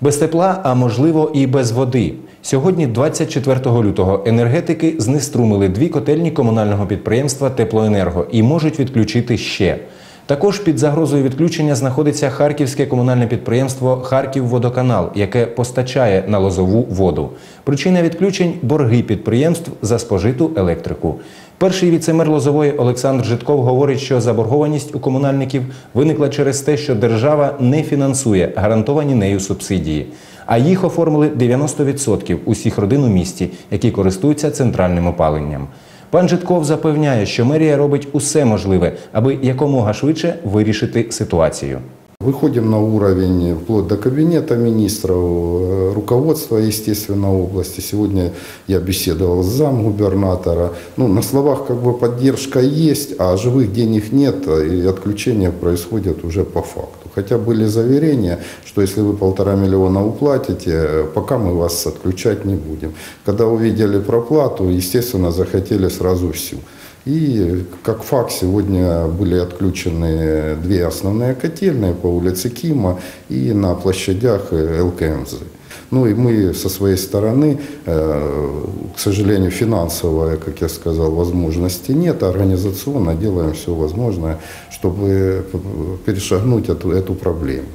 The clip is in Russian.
Без тепла, а можливо і без води. Сьогодні, 24 лютого, енергетики знеструмили дві котельні комунального підприємства Теплоенерго і можуть відключити ще. Також під загрозою відключення знаходиться харківське комунальне підприємство Харківводоканал, яке постачає на лозову воду. Причина відключень борги підприємств за спожиту електрику. Перший віцемер Лозової Олександр Житков говорить, що заборгованість у комунальників виникла через те, що держава не фінансує гарантовані нею субсидії. А їх оформили 90% усіх родин у місті, які користуються центральним опаленням. Пан Житков запевняє, що мерія робить усе можливе, аби якомога швидше вирішити ситуацію. Выходим на уровень вплоть до кабинета министров, э, руководства, естественно, области. Сегодня я беседовал с замгубернатора. Ну, на словах как бы поддержка есть, а живых денег нет, и отключения происходят уже по факту. Хотя были заверения, что если вы полтора миллиона уплатите, э, пока мы вас отключать не будем. Когда увидели проплату, естественно, захотели сразу всю. И как факт сегодня были отключены две основные котельные по улице Кима и на площадях э, ЛКМЗ. Ну и мы со своей стороны, э, к сожалению, финансовой, как я сказал, возможности нет, организационно делаем все возможное, чтобы перешагнуть эту, эту проблему.